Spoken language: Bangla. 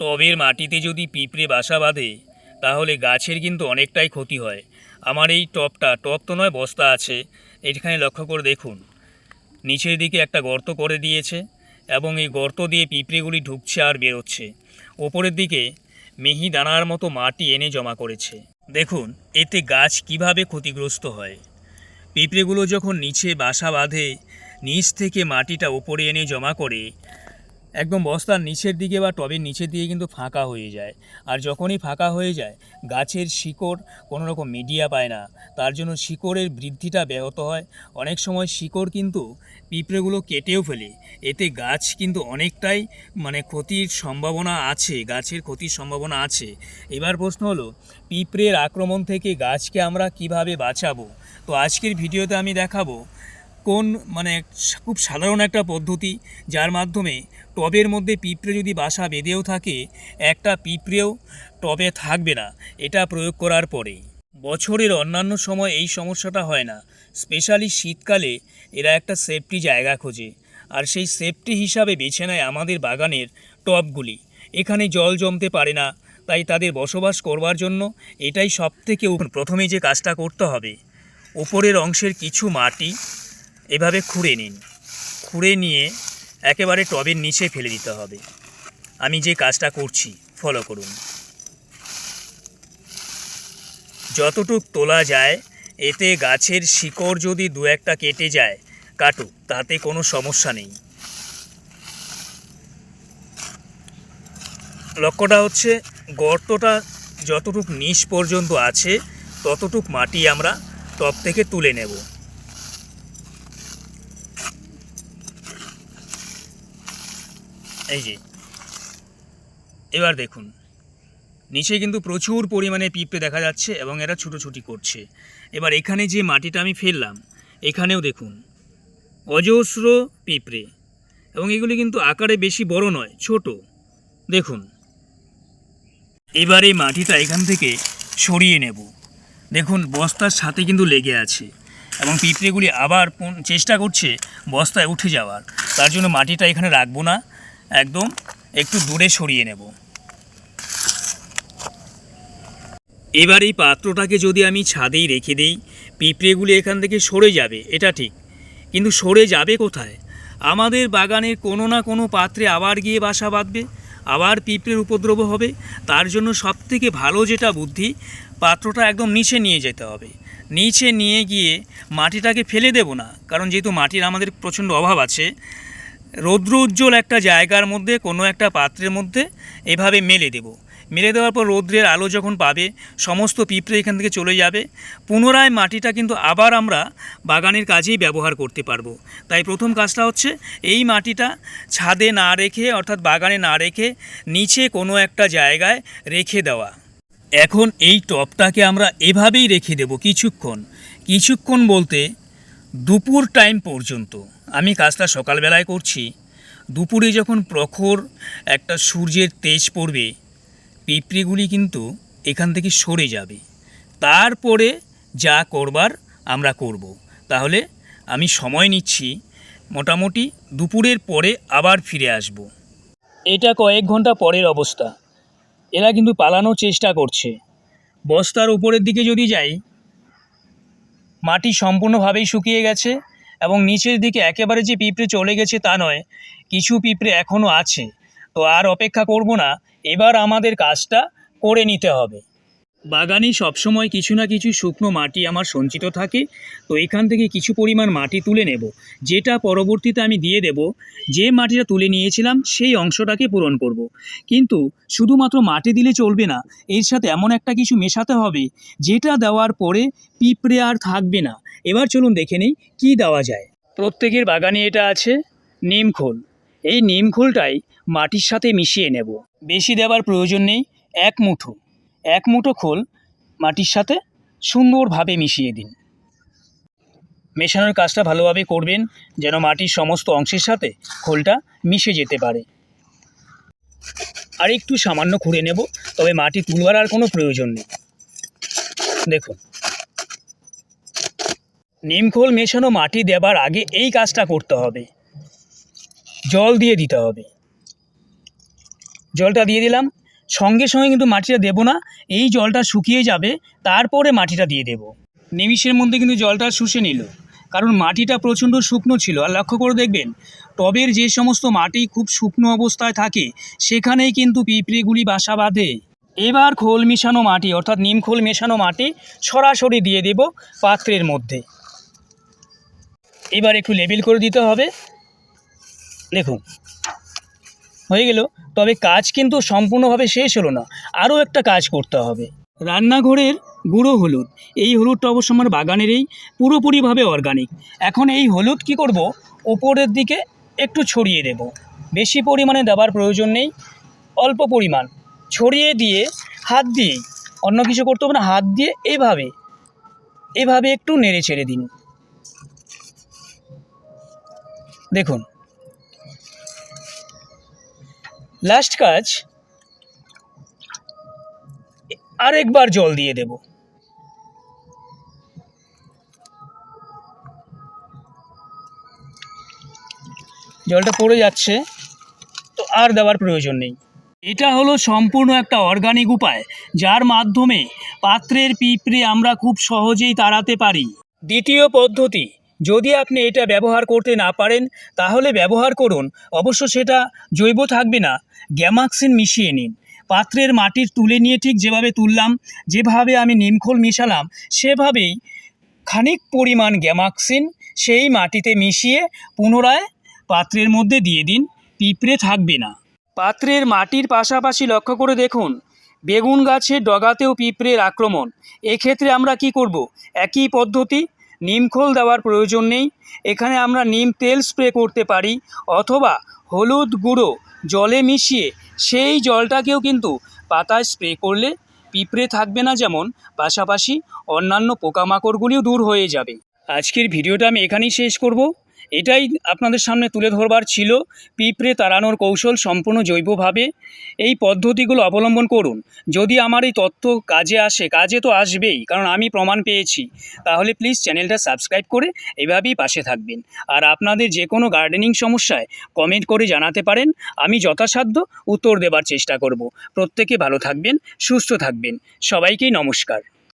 টবের মাটিতে যদি পিঁপড়ে বাসা বাঁধে, তাহলে গাছের কিন্তু অনেকটাই ক্ষতি হয়। আমার এই টবটা, টব তো নয়, বস্তা আছে। এখানে লক্ষ্য করে দেখুন। নিচের দিকে একটা গর্ত করে দিয়েছে এবং এই গর্ত দিয়ে পিঁপড়েগুলি ঢুকছে আর বেরোচ্ছে। ওপরের দিকে মিহি দানার মতো মাটি এনে জমা করেছে। দেখুন, এতে গাছ কীভাবে ক্ষতিগ্রস্ত হয়। পিঁপড়েগুলো যখন নিচে বাসা বাঁধে, নিচ থেকে মাটিটা ওপরে এনে জমা করে একদম বস্তার নিচের দিকে বা টবের নিচের দিকে কিন্তু ফাঁকা হয়ে যায়। আর যখনই ফাঁকা হয়ে যায়, গাছের শিকড় কোনো রকম মিডিয়া পায় না। তার জন্য শিকড়ের বৃদ্ধিটা ব্যাহত হয়। অনেক সময় শিকড় কিন্তু পিঁপড়েগুলো কেটেও ফেলে। এতে গাছ কিন্তু অনেকটাই মানে ক্ষতির সম্ভাবনা আছে, গাছের ক্ষতির সম্ভাবনা আছে। এবার প্রশ্ন হলো, পিঁপড়ের আক্রমণ থেকে গাছকে আমরা কীভাবে বাঁচাবো? তো আজকের ভিডিওতে আমি দেখাবো কোন মানে খুব সাধারণ একটা পদ্ধতি যার মাধ্যমে টবের মধ্যে পিঁপড়ে যদি বাসা বেঁধেও থাকে, একটা পিঁপড়েও টবে থাকবে না। এটা প্রয়োগ করার পরে বছরের অন্যান্য সময় এই সমস্যাটা হয় না। স্পেশালি শীতকালে এরা একটা সেফটি জায়গা খোঁজে। আর সেই সেফটি হিসাবে বেছে নেয় আমাদের বাগানের টবগুলি। এখানে জল জমতে পারে না, তাই তাদের বসবাস করবার জন্য এটাই সব থেকে প্রথমে যে কাজটা করতে হবে। ওপরের অংশের কিছু মাটি এভাবে খুঁড়ে নিন। খুঁড়ে নিয়ে একেবারে টবের নিচে ফেলে দিতে হবে। আমি যে কাজটা করছি ফলো করুন। যতটুক তোলা যায়, এতে গাছের শিকড় যদি দু একটা কেটে যায়, কাটুক, তাতে কোনো সমস্যা নেই। লক্ষ্যটা হচ্ছে, গর্তটা যতটুক নিচ পর্যন্ত আছে, ততটুক মাটি আমরা টব থেকে তুলে নেব। এই যে, এবার দেখুন। নিচে কিন্তু প্রচুর পরিমাণে পিঁপড়ে দেখা যাচ্ছে এবং এরা ছুটোছুটি করছে। এবার এখানে যে মাটিটা আমি ফেললাম, এখানেও দেখুন, অজস্র পিঁপড়ে। এবং এগুলি কিন্তু আকারে বেশি বড় নয়, ছোট। দেখুন, এবার এই মাটিটা এখান থেকে সরিয়ে নেব। দেখুন, বস্তার সাথে কিন্তু লেগে আছে। এবং পিঁপড়েগুলি আবার চেষ্টা করছে বস্তায় উঠে যাওয়ার। তার জন্য মাটিটা এখানে রাখব না। একদম একটু দূরে সরিয়ে নেব। এবার এই পাত্রটাকে যদি আমি ছাদেই রেখে দিই, পিঁপড়েগুলি এখান থেকে সরে যাবে, এটা ঠিক। কিন্তু সরে যাবে কোথায়? আমাদের বাগানের কোনো না কোনো পাত্রে আবার গিয়ে বাসা বাঁধবে, আবার পিঁপড়ের উপদ্রব হবে। তার জন্য সবথেকে ভালো যেটা বুদ্ধি, পাত্রটা একদম নিচে নিয়ে যেতে হবে। নিচে নিয়ে গিয়ে মাটিটাকে ফেলে দেব না, কারণ যেহেতু মাটির আমাদের প্রচণ্ড অভাব আছে রৌদ্র উজ্জ্বল একটা জায়গার মধ্যে, কোনো একটা পাত্রের মধ্যে এভাবে মেলে দেব। মেলে দেওয়ার পর রৌদ্রের আলো যখন পাবে, সমস্ত পিঁপড়ে এখান থেকে চলে যাবে। পুনরায় মাটিটা কিন্তু আবার আমরা বাগানের কাজেই ব্যবহার করতে পারব। তাই প্রথম কাজটা হচ্ছে, এই মাটিটা ছাদে না রেখে, অর্থাৎ বাগানে না রেখে, নিচে কোনো একটা জায়গায় রেখে দেওয়া। এখন এই টবটাকে আমরা এভাবেই রেখে দেব কিছুক্ষণ। কিছুক্ষণ বলতে দুপুর টাইম পর্যন্ত আমি কাজটা সকালবেলায় করছি দুপুরে যখন প্রখর একটা সূর্যের তেজ পড়বে, পিঁপড়েগুলি কিন্তু এখান থেকে সরে যাবে তারপরে যা করবার আমরা করব। তাহলে আমি সময় নিচ্ছি, মোটামুটি দুপুরের পরে আবার ফিরে আসব। এটা কয়েক ঘণ্টা পরের অবস্থা এরা কিন্তু পালানোর চেষ্টা করছে বস্তার উপরের দিকে যদি যাই মাটি সম্পূর্ণভাবেই শুকিয়ে গেছে এবং নিচের দিকে একেবারে যে পিঁপড়ে চলে গেছে তা নয়, কিছু পিঁপড়ে এখনও আছে। তো আর অপেক্ষা করব না, এবার আমাদের কাজটা করে নিতে হবে। বাগানে সবসময় কিছু না কিছু শুকনো মাটি আমার সঞ্চিত থাকে, তো এখান থেকে কিছু পরিমাণ মাটি তুলে নেব। যেটা পরবর্তীতে আমি দিয়ে দেব, যে মাটিটা তুলে নিয়েছিলাম সেই অংশটাকে পূরণ করব। কিন্তু শুধুমাত্র মাটি দিলে চলবে না, এর সাথে এমন একটা কিছু মেশাতে হবে, যেটা দেওয়ার পরে পিঁপড়ে আর থাকবে না। এবার চলুন দেখে নেই কী দেওয়া যায়। প্রত্যেকের বাগানে এটা আছে নিমখোল এই নিমখোলটাই মাটির সাথে মিশিয়ে নেব। বেশি দেওয়ার প্রয়োজন নেই, এক মুঠো। এক মুঠো খোল মাটির সাথে সুন্দরভাবে মিশিয়ে দিন। মেশানোর কাজটা ভালোভাবে করবেন, যেন মাটির সমস্ত অংশের সাথে খোলটা মিশে যেতে পারে। আর একটু সামান্য খুঁড়ে নেব, তবে মাটি তুলবার আর কোনো প্রয়োজন নেই। দেখুন। নিমখোল মেশানো মাটি দেবার আগে এই কাজটা করতে হবে। জল দিয়ে দিতে হবে। জলটা দিয়ে দিলাম। সঙ্গে সঙ্গে কিন্তু মাটিটা দেবো না, এই জলটা শুকিয়ে যাবে, তারপরে মাটিটা দিয়ে দেবো। নিমিষের মধ্যে কিন্তু জলটা শুষে নিল, কারণ মাটিটা প্রচণ্ড শুকনো ছিল, আর লক্ষ্য করে দেখবেন, টবের যে সমস্ত মাটি খুব শুকনো অবস্থায় থাকে, সেখানেই কিন্তু পিঁপড়েগুলি বাসা বাঁধে। এবার খোল মেশানো মাটি, অর্থাৎ নিম খোল মেশানো মাটি সরাসরি দিয়ে দেব পাত্রের মধ্যে। এবার একটু লেবেল করে দিতে হবে। দেখুন হয়ে গেল। তবে কাজ কিন্তু সম্পূর্ণভাবে শেষ হলো না। আরও একটা কাজ করতে হবে। রান্নাঘরের গুঁড়ো হলুদ। এই হলুদটা অবশ্য আমার বাগানেরই, পুরোপুরিভাবে অর্গানিক এখন এই হলুদ কি করব? ওপরের দিকে একটু ছড়িয়ে দেব। বেশি পরিমাণে দেওয়ার প্রয়োজন নেই। অল্প পরিমাণ। ছড়িয়ে দিয়ে হাত দিয়ে অন্য কিছু করতে হবে না, হাত দিয়ে এভাবে। এভাবে একটু নেড়ে ছেড়ে দিন। দেখুন। লাস্ট কাজ, আরেকবার জল দিয়ে দেব। জলটা পড়ে যাচ্ছে, তো আর দেওয়ার প্রয়োজন নেই। এটা হলো সম্পূর্ণ একটা অর্গানিক উপায়, যার মাধ্যমে পাত্রের পিঁপড়ে আমরা খুব সহজেই তাড়াতে পারি। দ্বিতীয় পদ্ধতি যদি আপনি এটা ব্যবহার করতে না পারেন, তাহলে ব্যবহার করুন। অবশ্য সেটা জৈব থাকবে না। গ্যামাক্সিন মিশিয়ে নিন। পাত্রের মাটির তুলে নিয়ে ঠিক যেভাবে তুললাম, যেভাবে আমি নিমখোল মিশালাম, সেভাবেই খানিক পরিমাণ গ্যামাক্সিন সেই মাটিতে মিশিয়ে পুনরায় পাত্রের মধ্যে দিয়ে দিন। পিঁপড়ে থাকবে না। পাত্রের মাটির পাশাপাশি লক্ষ্য করে দেখুন, বেগুন গাছের ডগাতেও পিঁপড়ের আক্রমণ। এক্ষেত্রে আমরা কি করব? একই পদ্ধতি নিমখোল দেওয়ার প্রয়োজন নেই। এখানে আমরা নিম তেল স্প্রে করতে পারি অথবা হলুদ গুঁড়ো জলে মিশিয়ে সেই জলটাকেও কিন্তু পাতায় স্প্রে করলে পিঁপড়ে থাকবে না যেমন, পাশাপাশি অন্যান্য পোকামাকড়গুলিও দূর হয়ে যাবে। আজকের ভিডিওটা আমি এখানেই শেষ করব। এটাই আপনাদের সামনে তুলে ধরবার ছিল পিঁপড়ে তাড়ানোর কৌশল সম্পূর্ণ জৈবভাবে। এই পদ্ধতিগুলো অবলম্বন করুন। যদি আমার এই তথ্য কাজে আসে, কাজে তো আসবেই, কারণ আমি প্রমাণ পেয়েছি। তাহলে প্লিজ চ্যানেলটা সাবস্ক্রাইব করে এভাবেই পাশে থাকবেন। আর আপনাদের যে কোনো গার্ডেনিং সমস্যায় কমেন্ট করে জানাতে পারেন। আমি যথাসাধ্য উত্তর দেবার চেষ্টা করব। প্রত্যেকে ভালো থাকবেন, সুস্থ থাকবেন। সবাইকেই নমস্কার।